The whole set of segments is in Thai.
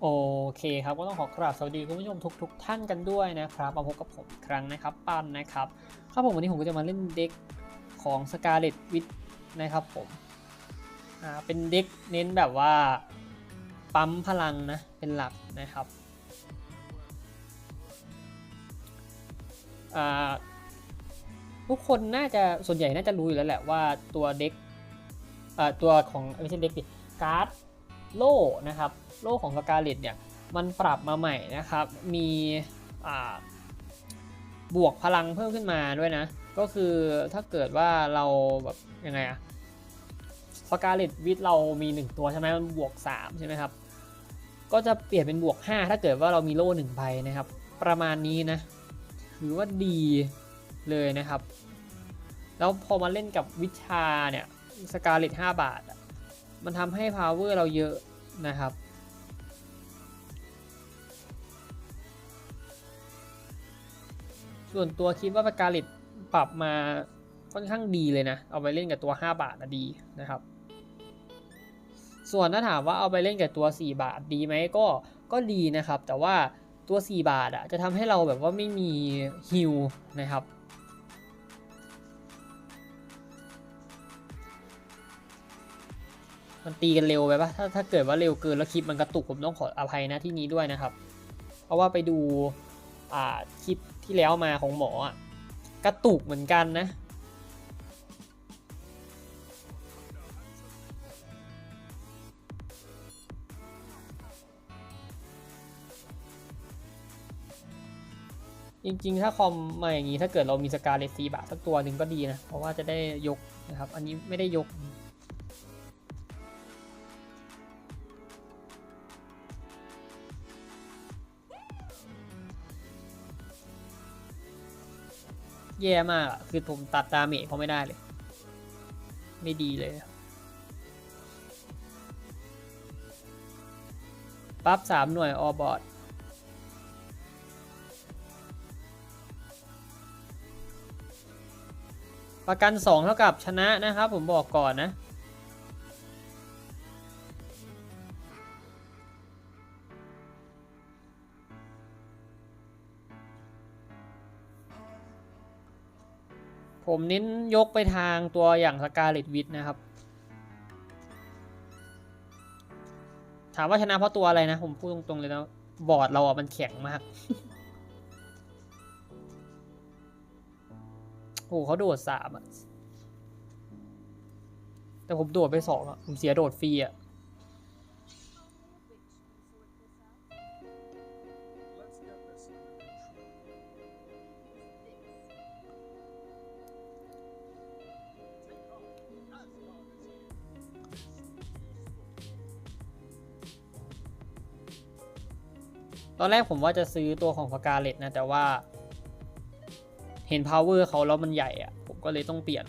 โอเคครับก็ต้องขอกราบสวัสดีคุณผู้ชมทุกๆทท่านกันด้วยนะครับมาพบกับผมครั้งนะครับปั้นนะครับครับผมวันนี้ผมก็จะมาเล่นเด็กของ Scarlet Witch นะครับผมอ่าเป็นเด็กเน้นแบบว่าปั๊มพลังนะเป็นหลักนะครับอ่า ทุกคนน่าจะส่วนใหญ่น่าจะรู้อยู่แล้วแหละว่าตัวเด็กตัวของไม่ใช่เด็กดิการ์ดโล่นะครับโล่ของสกาเลตเนี่ยมันปรับมาใหม่นะครับมีบวกพลังเพิ่มขึ้นมาด้วยนะ ก็คือถ้าเกิดว่าเราแบบยังไงอะสกาเลตวิทเรามี 1 ตัวใช่ไหมมันบวก 3 ใช่ไหมครับ ก็จะเปลี่ยนเป็นบวก 5 ถ้าเกิดว่าเรามีโล่1ใบนะครับ ประมาณนี้นะถือว่าดี เลยนะครับ แล้วพอมาเล่นกับวิชาเนี่ยสกาเลต5บาท มันทำให้ power เราเยอะนะครับ ส่วนตัวคิดว่าสกาเลตปรับมาค่อนข้างดีเลยนะ เอาไปเล่นกับตัว 5 บาทอะดีนะครับ ส่วนถ้าถามว่าเอาไปเล่นกับตัว 4 บาทดีไหมก็ก็ดีนะครับ แต่ว่าตัว 4 บาทอะจะทำให้เราแบบว่าไม่มีฮิลนะครับ มันตีกันเร็วไปปะถ้าถ้าเกิดว่าเร็วเกินแล้วคลิปมันกระตุกผมต้องขออภัยนะที่นี้ด้วยนะครับ เพราะว่าไปดูอ่าคลิปที่แล้วมาของหมออะกระตุกเหมือนกันนะจริงๆ ถ้าคอมมาอย่างนี้ถ้าเกิดเรามีสกาเลตซีบาสักตัวหนึ่งก็ดีนะ เพราะว่าจะได้ยกนะครับ อันนี้ไม่ได้ยก แย่มากคือผมตัดดาเมจเขาไม่ได้เลย ไม่ดีเลยปั๊บสามหน่วยออบอดประกัน 2 เท่ากับชนะนะครับ ผมบอกก่อนนะ ผมเน้นยกไปทางตัวอย่างสกาเลตวิทนะครับ ถามว่าชนะเพราะตัวอะไรนะ ผมพูดตรงๆเลยนะ บอร์ดเราอะมันแข็งมาก โอ้โหเขาโดดสามอะ แต่ผมโดดไปสองอะ ผมเสียโดดฟรีอะ ตอนแรกผมว่าจะซื้อตัวของสกาเลตนะ แต่ว่า เห็น power เขาแล้วมันใหญ่อะผมก็เลยต้องเปลี่ยน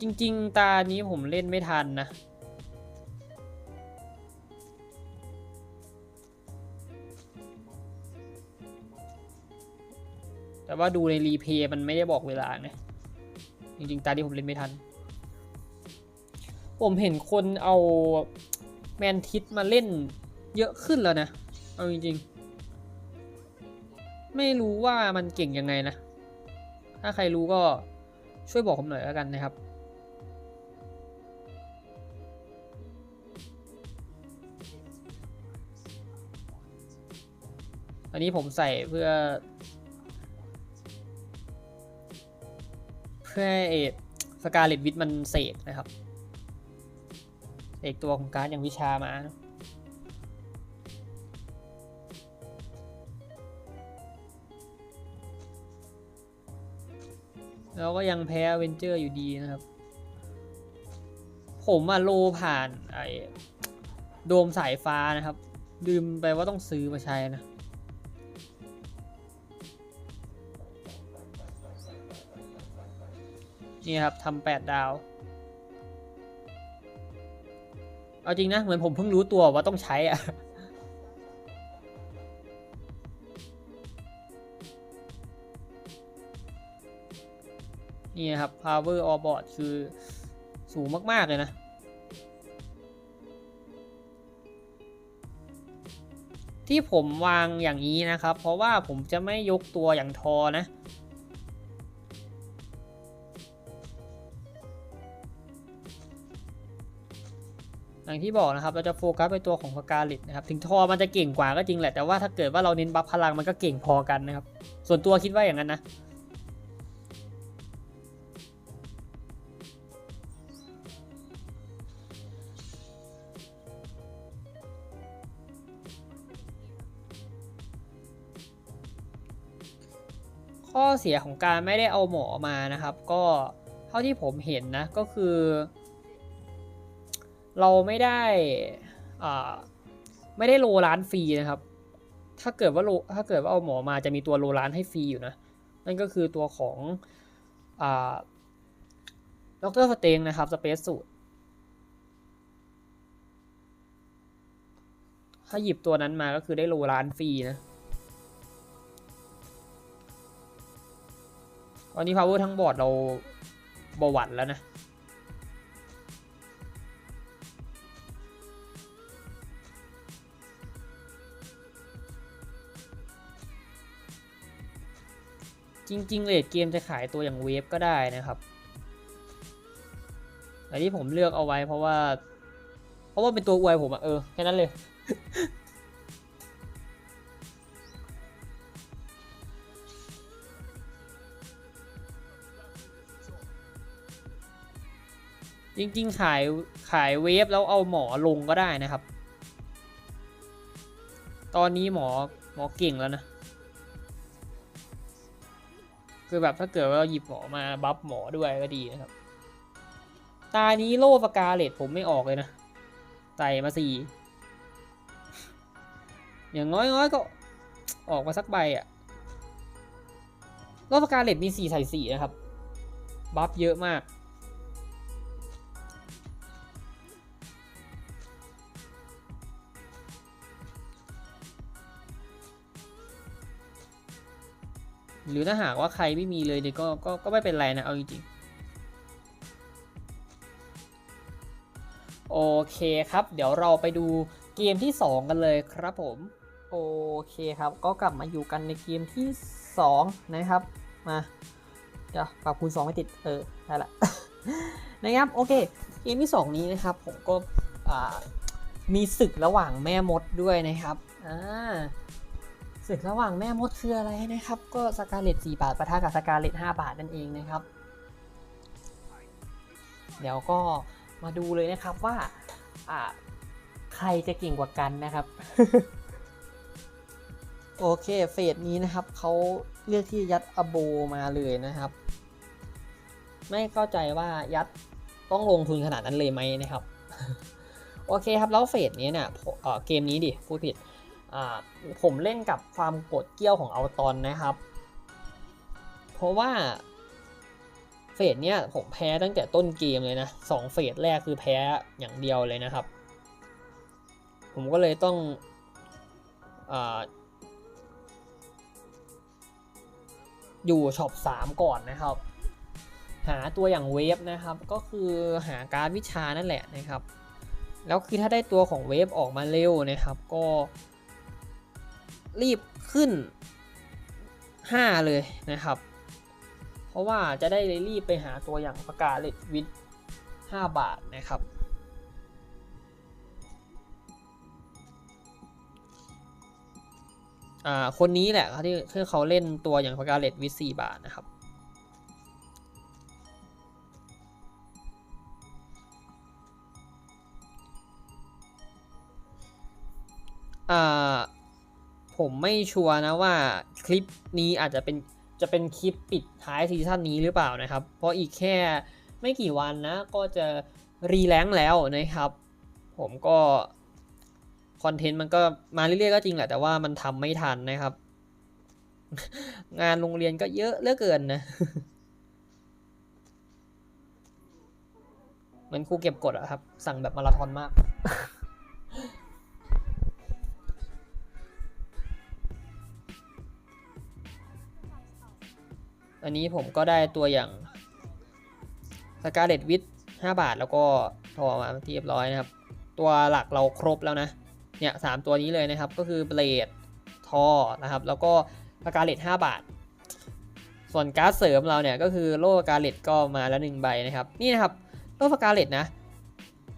จริง ๆ ตานี้ผมเล่นไม่ทันนะ แต่ว่าดูในรีเพย์มันไม่ได้บอกเวลาไงจริง ๆ ตาที่ผมเล่นไม่ทัน ผมเห็นคนเอา แมนทิสมาเล่นเยอะขึ้นแล้วนะ เอาจริงๆ ไม่รู้ว่ามันเก่งยังไงนะ ถ้าใครรู้ก็ช่วยบอกผมหน่อยแล้วกันนะครับ อันนี้ผมใส่เพื่อ เพื่อเอสกาเลตวิทมันเสกนะครับ เสกตัวของการอย่างวิชามานะแล้วก็ยังแพ้เวนเจอร์อยู่ดีนะครับ ผมอะโลผ่านไอ้โดมสายฟ้านะครับ ลืมไปว่าต้องซื้อมาใช้นะ นี่ครับทำแปดดาว เอาจริงนะ เหมือนผมเพิ่งรู้ตัวว่าต้องใช้อะนี่นะครับ power all board คือสูงมาก ๆ เลยนะ ที่ผมวางอย่างนี้นะครับ เพราะว่าผมจะไม่ยกตัวอย่างทอนะ อย่างที่บอกนะครับ เราจะโฟกัสไปตัวของสกาลิตนะครับ ถึงทอมันจะเก่งกว่าก็จริงแหละ แต่ว่าถ้าเกิดว่าเราเน้นบัฟพลังมันก็เก่งพอกันนะครับ ส่วนตัวคิดว่าอย่างนั้นนะข้อเสียของการไม่ได้เอาหมอมานะครับ ก็เท่าที่ผมเห็นนะก็คือ เราไม่ได้อ่าไม่ได้โลร้านฟรีนะครับ ถ้าเกิดว่าโลถ้าเกิดว่าเอาหมอมาจะมีตัวโลร้านให้ฟรีอยู่นะ นั่นก็คือตัวของอ่าดรสเตงนะครับสเปซสูตรถ้าหยิบตัวนั้นมาก็คือได้โลร้านฟรีนะตอนนี้ power ทั้งบอร์ดเราบหวัดแล้วนะ จริงๆเลดเกมจะขายตัวอย่างเวฟก็ได้นะครับแต่ที่ผมเลือกเอาไว้เพราะว่า เพราะว่าเป็นตัวอวยผมอะเออแค่นั้นเลย จริงๆ ขายขายเวฟแล้วเอาหมอลงก็ได้นะครับ ตอนนี้หมอหมอเก่งแล้วนะ คือแบบถ้าเกิดว่าเราหยิบหมอมาบัฟหมอด้วยก็ดีนะครับ ตานี้โล่ปากาเลตผมไม่ออกเลยนะใส่มาสี่อย่างน้อยๆก็ออกมาสักใบอะโล่ปากกาเลตมีสี่ใส่สี่นะครับ บัฟเยอะมาก หรือถ้าหากว่าใครไม่มีเลยเนี่ยก็ก็ก็ไม่เป็นไรนะเอาจริงๆโอเคครับ เดี๋ยวเราไปดูเกมที่ 2 กันเลยครับผม โอเคครับ ก็กลับมาอยู่กันในเกมที่ 2 นะครับ มาเดี๋ยวปรับคูณ2ไม่ติด เออ ได้ละ นะครับ โอเค เกมที่ 2 นี้นะครับ ผมก็มีศึกระหว่างแม่มดด้วยนะครับ อ่า ศึกระหว่างแม่มดคืออะไรนะครับ ก็สกาเลต4บาทปะทะกับสกาเลต5บาทนั่นเองนะครับ เดี๋ยวก็มาดูเลยนะครับว่าใครจะเก่งกว่ากันนะครับ โอเคเฟสนี้นะครับเขาเลือกที่ยัดอโบมาเลยนะครับ ไม่เข้าใจว่ายัดต้องลงทุนขนาดนั้นเลยไหมนะครับ โอเคครับแล้วเฟสนี้เนี่ยเกมนี้ดิพูดผิด ผมเล่นกับความกดเกี้ยวของเอาตอนนะครับ เพราะว่าเฟสเนี้ยผมแพ้ตั้งแต่ต้นเกมเลยนะสองเฟสแรกคือแพ้อย่างเดียวเลยนะครับ ผมก็เลยต้องออยู่ช็อป3 ก่อนนะครับ หาตัวอย่างเวฟนะครับ ก็คือหาการวิชานั่นแหละนะครับ แล้วคือถ้าได้ตัวของเวฟออกมาเร็วนะครับ ก็ รีบขึ้น 5 เลยนะครับ เพราะว่าจะได้รีบไปหาตัวอย่างประกาศเลดวิด5บาทนะครับอ่าคนนี้แหละที่ที่เขาเล่นตัวอย่างประกาศเลดวิด4บาทนะครับอ่า ผมไม่ชัวร์นะว่าคลิปนี้อาจจะเป็นจะเป็นคลิปปิดท้ายซีซั่นนี้หรือเปล่านะครับ เพราะอีกแค่ไม่กี่วันนะ ก็จะรีแลงค์แล้วนะครับ ผมก็คอนเทนต์มันก็มาเรื่อยๆก็จริงแหละ แต่ว่ามันทำไม่ทันนะครับ งานโรงเรียนก็เยอะเหลือเกินนะมือนครูเก็บกดอะครับ สั่งแบบมาราธอนมาก อันนี้ผมก็ได้ตัวอย่างสกาเลตวิทห้าบาทแล้วก็ทอมาที่เรียบร้อยนะครับ ตัวหลักเราครบแล้วนะ เนี่ยสามตัวนี้เลยนะครับ ก็คือเบลดทอนะครับ แล้วก็สกาเลต5บาท ส่วนการ์ดเสริมเราเนี่ยก็คือโล่สกาเลตก็มาแล้วหนึ่งใบนะครับ นี่นะครับโล่สกาเลตนะ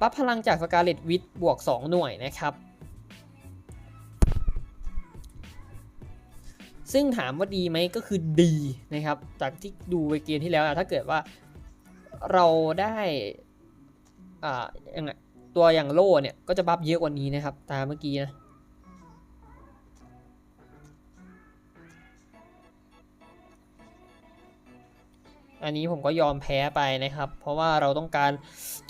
ปั๊บพลังจากสกาเลตวิทบวก 2 หน่วยนะครับ ซึ่งถามว่าดีไหมก็คือดีนะครับ จากที่ดูไปเกมที่แล้วนะถ้าเกิดว่าเราได้อ่ายังไงตัวอย่างโล่เนี่ยก็จะบัฟเยอะกว่านี้นะครับ ตามเมื่อกี้นะอันนี้ผมก็ยอมแพ้ไปนะครับ เพราะว่าเราต้องการ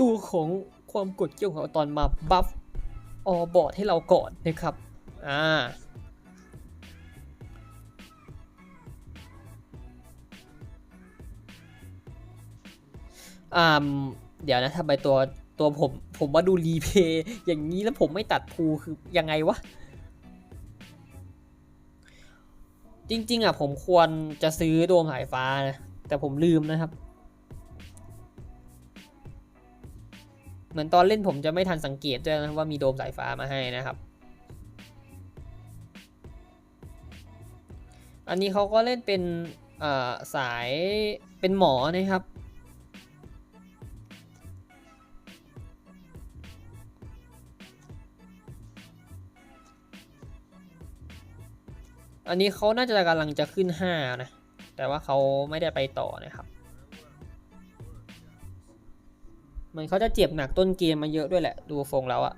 ตัวของความกดเกี่ยวของตอนมาบัฟออบอร์ดให้เราก่อนนะครับ อ่า อ่าเดี๋ยวนะทำไมตัวตัวผมผมมาดูรีเพย์อย่างนี้แล้วผมไม่ตัดพูคือยังไงวะ จริง ๆ อะ ผมควรจะซื้อดวงสายฟ้านะแต่ผมลืมนะครับ เหมือนตอนเล่นผมจะไม่ทันสังเกตด้วยนะว่ามีโดมสายฟ้ามาให้นะครับ อันนี้เขาก็เล่นเป็นสายเป็นหมอนะครับ อันนี้เขาน่าจะกำลังจะขึ้น5นะ แต่ว่าเขาไม่ได้ไปต่อนะครับ เหมือนเขาจะเจ็บหนักต้นเกมมาเยอะด้วยแหละ ดูฟงแล้วอะ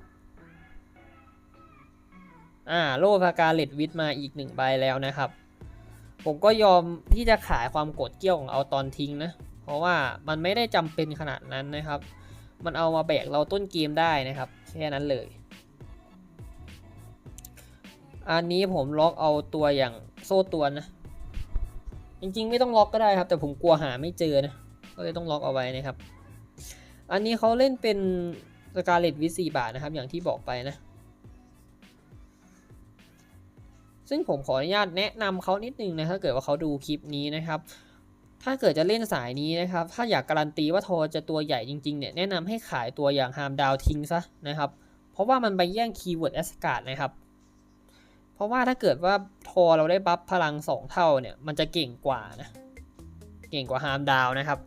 อ่าโลพากาเลตวิทมาอีกหนึ่งใบแล้วนะครับ ผมก็ยอมที่จะขายความโกดเกี้ยวของเอาตอนทิ้งนะ เพราะว่ามันไม่ได้จำเป็นขนาดนั้นนะครับ มันเอามาแบกเราต้นเกมได้นะครับ แค่นั้นเลย อันนี้ผมล็อกเอาตัวอย่างโซ่ตัวนะ จริงๆ ไม่ต้องล็อกก็ได้ครับ แต่ผมกลัวหาไม่เจอนะ ก็เลยต้องล็อกเอาไว้นะครับ อันนี้เขาเล่นเป็นสกาเลตวิสี่บาทนะครับ อย่างที่บอกไปนะ ซึ่งผมขออนุญาตแนะนำเขานิดนึงนะถ้าเกิดว่าเขาดูคลิปนี้นะครับถ้าเกิดจะเล่นสายนี้นะครับ ถ้าอยากการันตีว่าทอจะตัวใหญ่จริงๆเนี่ย แนะนำให้ขายตัวอย่างฮามดาวทิ้งซะนะครับ เพราะว่ามันไปแย่งคีย์เวิร์ดแอสการ์ดนะครับ เพราะว่าถ้าเกิดว่าทอเราได้บัฟพลัง 2 เท่าเนี่ย มันจะเก่งกว่านะ เก่งกว่าฮามดาวนะครับ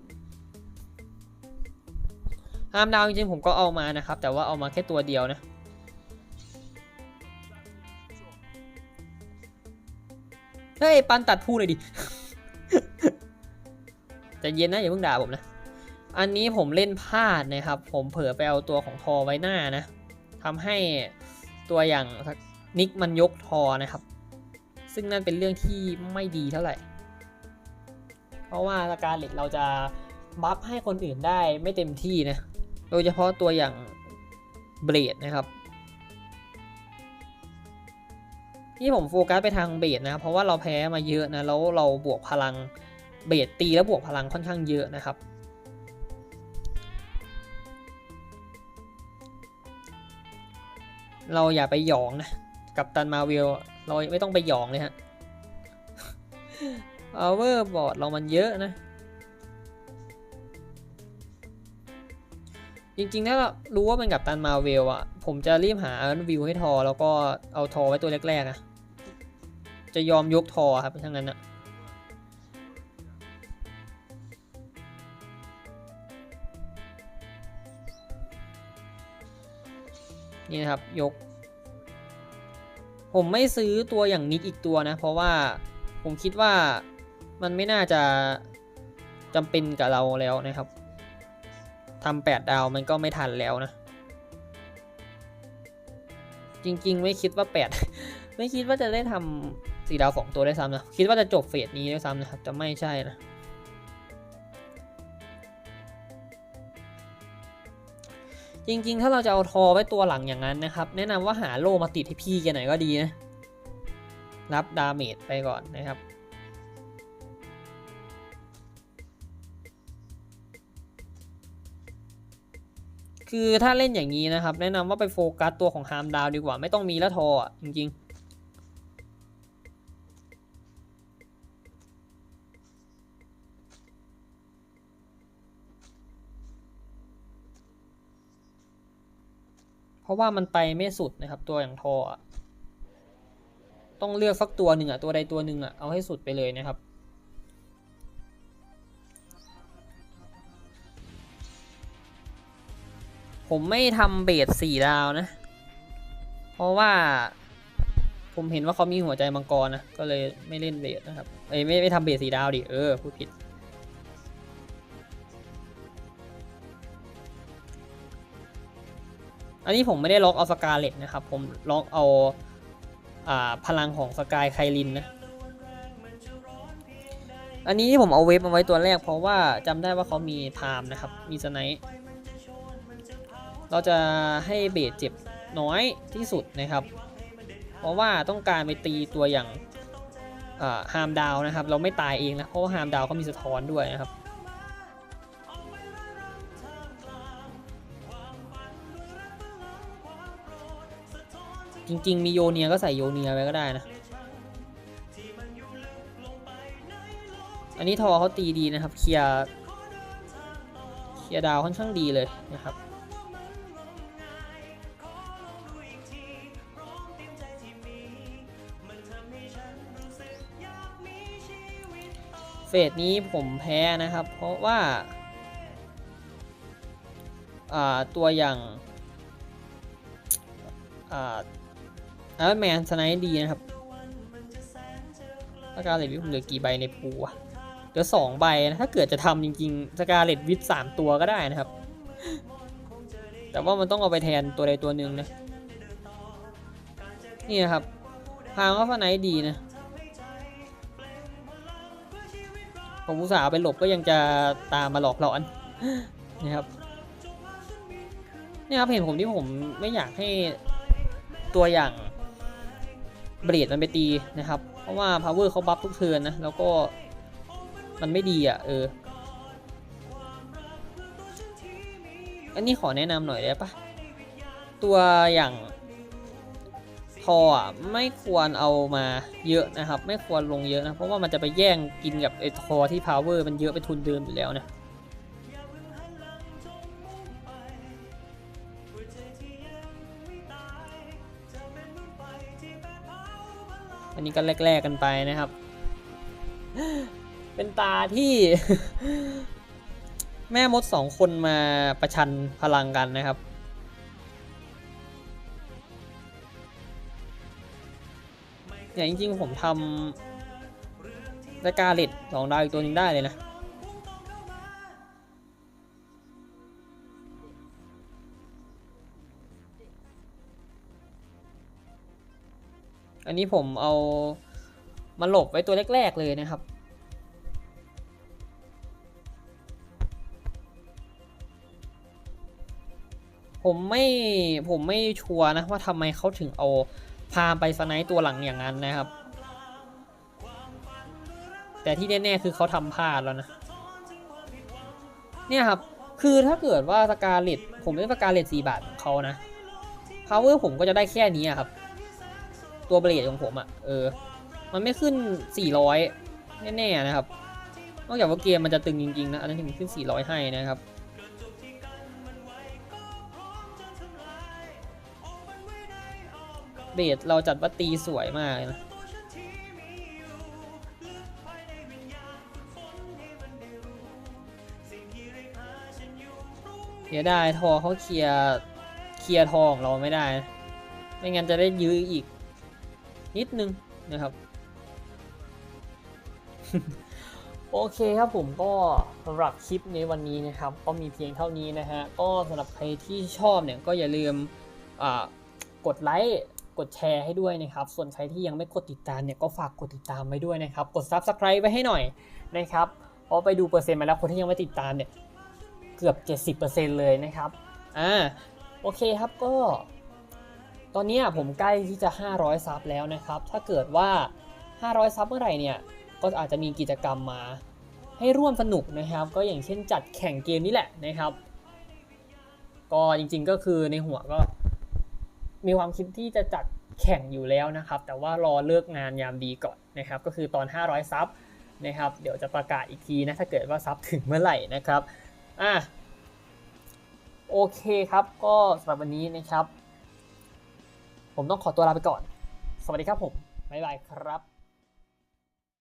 ฮามดาวจริงๆผมก็เอามานะครับ แต่ว่าเอามาแค่ตัวเดียวนะเฮ้ยปันตัดพูดเลยดิใจเย็นนะอย่าเพิ่งด่าผมนะ อันนี้ผมเล่นพลาดนะครับ ผมเผลอไปเอาตัวของทอไว้หน้านะทำให้ตัวอย่าง นิกมันยกทอนะครับ ซึ่งนั่นเป็นเรื่องที่ไม่ดีเท่าไหร่ เพราะว่าสการเล็ตเราจะบัฟให้คนอื่นได้ไม่เต็มที่นะ โดยเฉพาะตัวอย่างเบลดนะครับ ที่ผมโฟกัสไปทางเบสนะ เพราะว่าเราแพ้มาเยอะนะ แล้วเราบวกพลังเบสตีแล้วบวกพลังค่อนข้างเยอะนะครับเราอย่าไปหยองนะ กับตันมาเวลเราไม่ต้องไปหยองเลยฮะเอาเวอร์บอร์ดเรามันเยอะนะ จริงๆ ถ้ารู้ว่าเป็นกับตันมาเวลอะผมจะรีบหาวิวให้ทอ แล้วก็เอาทอไว้ตัวแรกๆอะจะยอมยกทอครับทั้งนั้นอะนี่นะครับ ยก ผมไม่ซื้อตัวอย่างนิกอีกตัวนะ เพราะว่าผมคิดว่ามันไม่น่าจะจำเป็นกับเราแล้วนะครับทำแปดดาวมันก็ไม่ทันแล้วนะ จริงๆ ไม่คิดว่าแปดไม่คิดว่าจะได้ทำสี่ดาวสองตัวได้ซ้ำนะ คิดว่าจะจบเฟสนี้ได้ซ้ำนะครับแต่ไม่ใช่นะ จริงๆ ถ้าเราจะเอาทอไว้ตัวหลังอย่างนั้นนะครับ แนะนำว่าหาโล่มาติดให้พี่แกหน่อยก็ดีนะ รับดาเมจไปก่อนนะครับ คือถ้าเล่นอย่างนี้นะครับ แนะนำว่าไปโฟกัสตัวของฮามดาวดีกว่าไม่ต้องมีแล้วทออะจริงๆ ราะว่ามันไปไม่สุดนะครับ ตัวอย่างทออต้องเลือกสักตัวหนึ่งอะตัวใดตัวหนึ่งอะเอาให้สุดไปเลยนะครับ ผมไม่ทำเบสสี่ดาวนะ เพราะว่าผมเห็นว่าเขามีหัวใจมังกรนะ ก็เลยไม่เล่นเบสนะครับ เอ้ยไม่ไม่ทำเบสสี่ดาวดิ เออ พูดผิด อันนี้ผมไม่ได้ล็อกเอาสกาเลตนะครับ ผมล็อกเอาอ่าพลังของสกายไคลินนะ อันนี้ที่ผมเอาเวฟมาไว้ตัวแรก เพราะว่าจำได้ว่าเขามีไทม์นะครับ มีสไนป์เราจะให้เบสเจ็บน้อยที่สุดนะครับ เพราะว่าต้องการไปตีตัวอย่างฮามดาวนะครับ เราไม่ตายเองนะ เพราะว่าฮามดาวเขามีสะท้อนด้วยนะครับ จริง ๆ มีโยเนียก็ใส่โยเนียไปก็ได้นะ อันนี้ทอเขาตีดีนะครับ เคลียร์เคลียร์ดาวค่อนข้างดีเลยนะครับเฟสนี้ผมแพ้นะครับ เพราะว่าอ่าตัวอย่าง อ่าอาร์แมนสไนด์ดีนะครับสกาเลตวิทผมเหลือกี่ใบในพูอะเหลือสองใบนะ ถ้าเกิดจะทำจริงๆสกาเลตวิทสามตัวก็ได้นะครับ แต่ว่ามันต้องเอาไปแทนตัวใดตัวหนึ่งนะ นี่นะครับ พางก็สไนด์ดีนะผมอุตส่าห์ไปหลบก็ยังจะตามมาหลอกหลอนนะครับเนี่ยครับเห็นผมที่ผมไม่อยากให้ตัวอย่าง เบรดมันไปตีนะครับ เพราะว่า power เขาบัฟทุกเทิร์นนะ แล้วก็มันไม่ดีอะ เออ อันนี้ขอแนะนำหน่อยได้ปะตัวอย่างทออะไม่ควรเอามาเยอะนะครับ ไม่ควรลงเยอะนะ เพราะว่ามันจะไปแย่งกินกับไอ้ทอที่ power มันเยอะไปทุนเดิมอยู่แล้วนะ อันนี้ก็แลกๆกันไปนะครับ เป็นตาที่ แม่มดสองคนมาประชันพลังกันนะครับ อย่างจริงๆผมทำรายการเล็ดสองดาวอีกตัวหนึงได้เลยนะ อันนี้ผมเอามาหลบไว้ตัวแรก ๆ เลยนะครับ ผมไม่ผมไม่ชัวร์นะว่าทำไมเขาถึงเอาพาไปสไนต์ตัวหลังอย่างนั้นนะครับ แต่ที่แน่ๆคือเขาทำพลาดแล้วนะ เนี่ยครับคือถ้าเกิดว่าสกาเลตผมเล่นสกาเลตสี่บาทของเขานะพาวเวอร์ผมก็จะได้แค่นี้ครับ ตัวเบลดของผมอะ่ะเออ มันไม่ขึ้น 400 แน่ๆนะครับ นอกจากว่าเกมมันจะตึงจริงๆนะอันนั้นถึงขึ้น 400 ให้นะครับเบสเราจัดว่าตีสวยมากนะเดี๋ยวได้ทอเขาเคลียร์เคลียร์ทอของเราไม่ได้นะไม่งั้นจะได้ยื้ออีก นิดนึงนะครับ โอเคครับผมก็สำหรับคลิปในวันนี้นะครับ ก็มีเพียงเท่านี้นะฮะก็สำหรับใครที่ชอบเนี่ยก็อย่าลืมกดไลค์กดแชร์ให้ด้วยนะครับ ส่วนใครที่ยังไม่กดติดตามเนี่ยก็ฝากกดติดตามไว้ด้วยนะครับ กด Subscribe ไว้ให้หน่อยนะครับเพราะไปดูเปอร์เซ็นต์มาแล้วคนที่ยังไม่ติดตามเนี่ยเกือบ 70%เลยนะครับ อ่า โอเคครับก็ ตอนนี้ผมใกล้ที่จะ 500 ซับแล้วนะครับ ถ้าเกิดว่า 500 ซับเมื่อไหร่เนี่ย ก็อาจจะมีกิจกรรมมา ให้ร่วมสนุกนะครับ ก็อย่างเช่นจัดแข่งเกมนี้แหละนะครับ ก็จริงๆก็คือในหัวก็ มีความคิดที่จะจัดแข่งอยู่แล้วนะครับ แต่ว่ารอเลิกงานยามดีก่อนนะครับ ก็คือตอน 500 ซับนะครับ เดี๋ยวจะประกาศอีกทีนะ ถ้าเกิดว่าซับถึงเมื่อไหร่นะครับ อะ โอเคครับ ก็สำหรับวันนี้นะครับ ผมต้องขอตัวลาไปก่อน สวัสดีครับผมบ๊ายบายครับ